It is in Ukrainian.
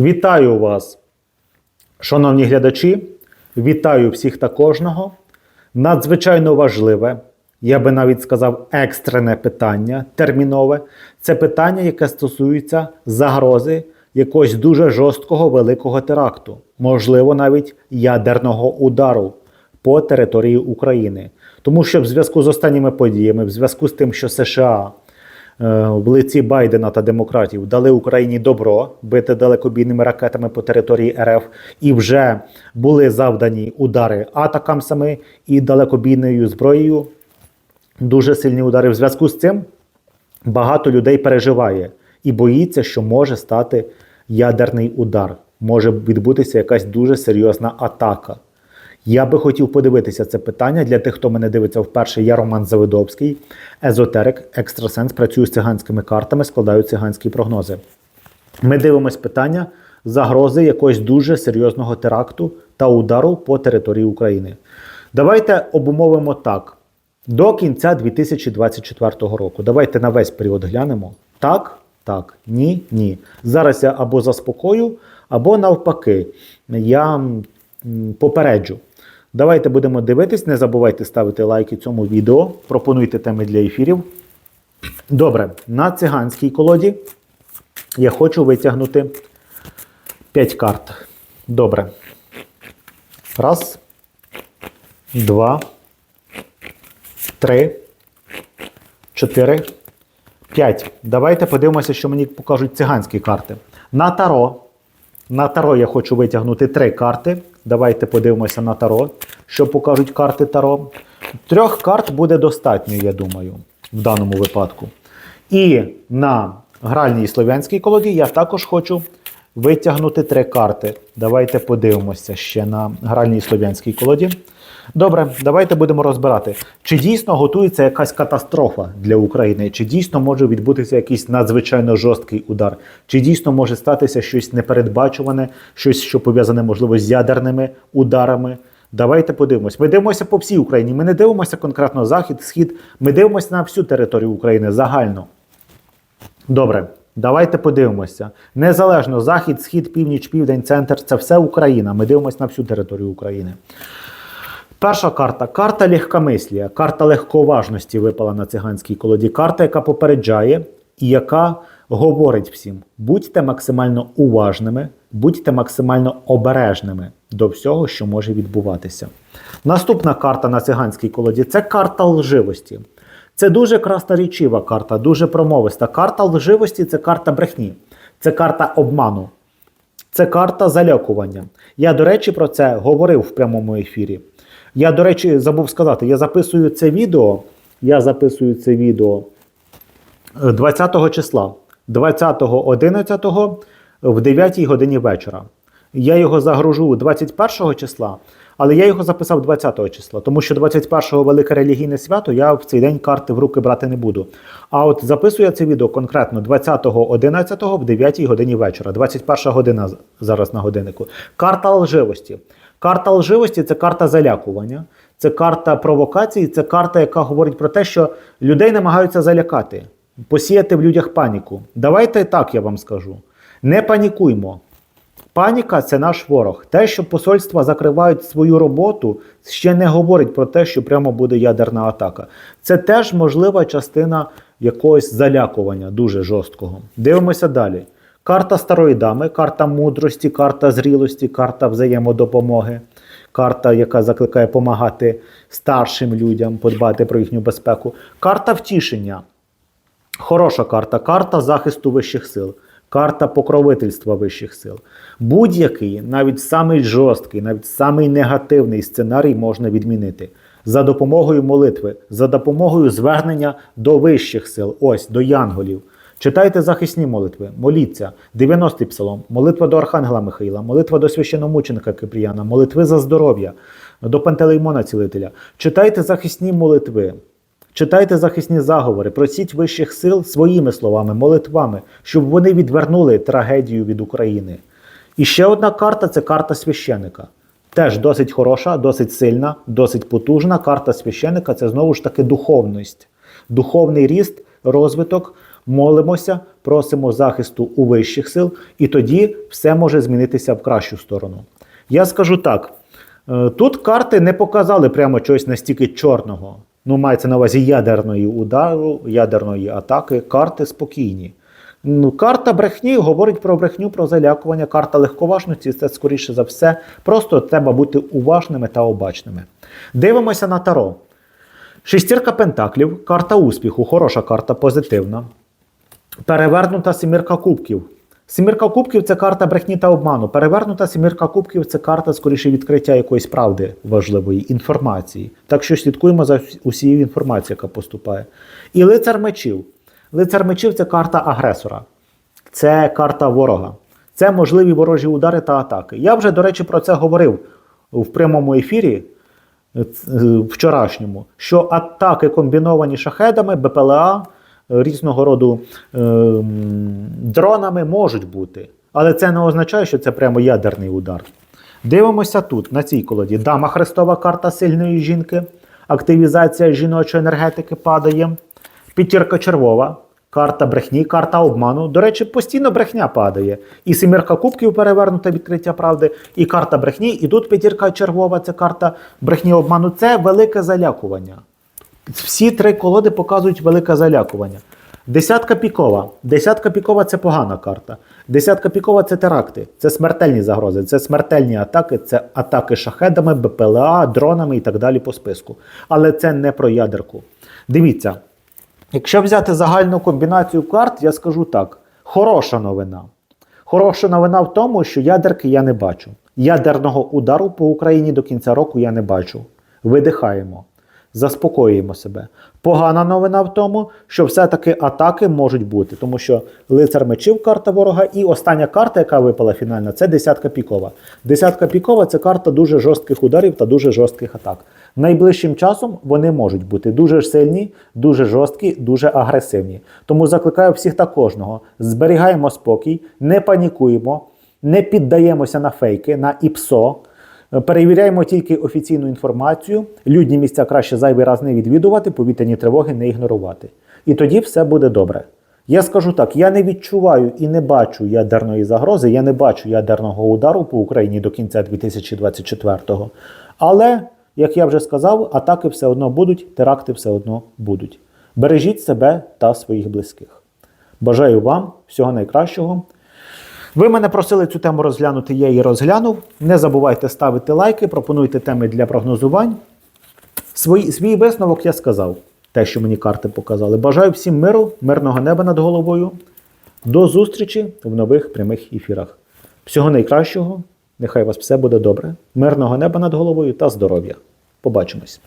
Вітаю вас, шановні глядачі. Вітаю всіх та кожного. Надзвичайно важливе, я би навіть сказав, екстрене питання, термінове. Це питання, яке стосується загрози якогось дуже жорсткого великого теракту, можливо, навіть ядерного удару по території України. Тому що в зв'язку з останніми подіями, в зв'язку з тим, що США е, в лиці Байдена та демократів дали Україні добро бити далекобійними ракетами по території РФ, і вже були завдані удари атакамсами і далекобійною зброєю. Дуже сильні удари. В зв'язку з цим багато людей переживає і боїться, що може стати ядерний удар, може відбутися якась дуже серйозна атака. Я би хотів подивитися це питання для тих, хто мене дивиться вперше. Я Роман Завидовський, езотерик, екстрасенс, працюю з циганськими картами, складаю циганські прогнози. Ми дивимось питання загрози якогось дуже серйозного теракту та удару по території України. Давайте обумовимо так: до кінця 2024 року. Давайте на весь період глянемо. Так, так, ні, ні. Зараз я або заспокою, або навпаки. Я попереджу. Давайте будемо дивитись. Не забувайте ставити лайки цьому відео, пропонуйте теми для ефірів. Добре, на циганській колоді я хочу витягнути 5 карт. Добре. Раз, два, три, чотири, п'ять. Давайте подивимося, що мені покажуть циганські карти. На таро. На таро я хочу витягнути три карти. Давайте подивимося на таро, що покажуть карти таро. Трьох карт буде достатньо, я думаю, в даному випадку. І на гральній слов'янській колоді я також хочу витягнути три карти. Давайте подивимося ще на гральній слов'янській колоді. Добре, давайте будемо розбирати, чи дійсно готується якась катастрофа для України, чи дійсно може відбутися якийсь надзвичайно жорсткий удар, чи дійсно може статися щось непередбачуване, щось, що пов'язане, можливо, з ядерними ударами. Давайте подивимось. Ми дивимося по всій Україні. Ми не дивимося конкретно захід, схід. Ми дивимося на всю територію України загально. Добре, давайте подивимося. Незалежно захід, схід, північ, південь, центр це все Україна. Ми дивимося на всю територію України. Перша карта карта легкомислія, карта легковажності випала на циганській колоді. Карта, яка попереджає і яка говорить всім: будьте максимально уважними, будьте максимально обережними до всього, що може відбуватися. Наступна карта на циганській колоді це карта лживості. Це дуже красноречива карта, дуже промовиста. Карта лживості це карта брехні, це карта обману, це карта залякування. Я, до речі, про це говорив в прямому ефірі. Я, до речі, забув сказати, я записую це відео. Я записую це відео е, 20 числа, 20.11 в 9 годині вечора. Я його загружу 21 числа, але я його записав 20 числа, тому що 21-го велике релігійне свято я в цей день карти в руки брати не буду. А от записую я це відео конкретно 20.11 в 9 годині вечора, 21 година зараз на годиннику. Карта лживості. Карта лживості це карта залякування, це карта провокації, це карта, яка говорить про те, що людей намагаються залякати, посіяти в людях паніку. Давайте так я вам скажу. Не панікуймо. Паніка це наш ворог. Те, що посольства закривають свою роботу, ще не говорить про те, що прямо буде ядерна атака. Це теж можлива частина якогось залякування дуже жорсткого. Дивимося далі. Карта старої дами, карта мудрості, карта зрілості, карта взаємодопомоги, карта, яка закликає допомагати старшим людям, подбати про їхню безпеку. Карта втішення. Хороша карта, карта захисту вищих сил, карта покровительства вищих сил. Будь-який, навіть самий жорсткий, навіть самий негативний сценарій можна відмінити за допомогою молитви, за допомогою звернення до вищих сил, ось до янголів. Читайте захисні молитви, моліться, 90-й псалом, молитва до Архангела Михаїла, молитва до священомученика Кипріяна, молитви за здоров'я, до Пантелеймона Цілителя. Читайте захисні молитви, читайте захисні заговори, просіть вищих сил своїми словами, молитвами, щоб вони відвернули трагедію від України. І ще одна карта це карта священика. Теж досить хороша, досить сильна, досить потужна. Карта священика це знову ж таки духовність, духовний ріст, розвиток. Молимося, просимо захисту у вищих сил, і тоді все може змінитися в кращу сторону. Я скажу так: е, тут карти не показали прямо чогось настільки чорного. Ну, мається на увазі ядерної удару, ядерної атаки. Карти спокійні. Ну, карта брехні говорить про брехню, про залякування. Карта легковажності це скоріше за все. Просто треба бути уважними та обачними. Дивимося на таро. Шестірка пентаклів, карта успіху, хороша карта, позитивна. Перевернута сімірка кубків. Сімірка кубків це карта брехні та обману. Перевернута сімірка кубків це карта скоріше відкриття якоїсь правди важливої інформації. Так що слідкуємо за усією інформацією, яка поступає. І лицар мечів. Лицар мечів це карта агресора, це карта ворога, це можливі ворожі удари та атаки. Я вже, до речі, про це говорив в прямому ефірі е, е, вчорашньому, що атаки комбіновані шахедами, БПЛА, різного роду е, дронами можуть бути. Але це не означає, що це прямо ядерний удар. Дивимося тут, на цій колоді. Дама Христова карта сильної жінки, активізація жіночої енергетики падає. П'ятірка червова, карта брехні, карта обману. До речі, постійно брехня падає. І семірка кубків перевернута відкриття правди, і карта брехні. І тут п'ятірка червова, це карта брехні обману. Це велике залякування. Всі три колоди показують велике залякування. Десятка пікова. Десятка пікова це погана карта. Десятка пікова це теракти, це смертельні загрози, це смертельні атаки, це атаки шахедами, БПЛА, дронами і так далі по списку. Але це не про ядерку. Дивіться, якщо взяти загальну комбінацію карт, я скажу так: хороша новина. Хороша новина в тому, що ядерки я не бачу. Ядерного удару по Україні до кінця року я не бачу. Видихаємо, заспокоюємо себе. Погана новина в тому, що все-таки атаки можуть бути, тому що лицар мечів карта ворога, і остання карта, яка випала фінальна, це десятка пікова. Десятка пікова це карта дуже жорстких ударів та дуже жорстких атак. Найближчим часом вони можуть бути дуже сильні, дуже жорсткі, дуже агресивні. Тому закликаю всіх та кожного: зберігаємо спокій, не панікуємо, не піддаємося на фейки, на ІПСО. Перевіряємо тільки офіційну інформацію. Людні місця краще зайвий раз не відвідувати, повітряні тривоги не ігнорувати. І тоді все буде добре. Я скажу так: я не відчуваю і не бачу ядерної загрози, я не бачу ядерного удару по Україні до кінця 2024-го. Але, як я вже сказав, атаки все одно будуть, теракти все одно будуть. Бережіть себе та своїх близьких. Бажаю вам всього найкращого. Ви мене просили цю тему розглянути, я її розглянув. Не забувайте ставити лайки, пропонуйте теми для прогнозувань. Свій, свій висновок я сказав, те, що мені карти показали. Бажаю всім миру, мирного неба над головою. До зустрічі в нових прямих ефірах. Всього найкращого, нехай у вас все буде добре, мирного неба над головою та здоров'я. Побачимось!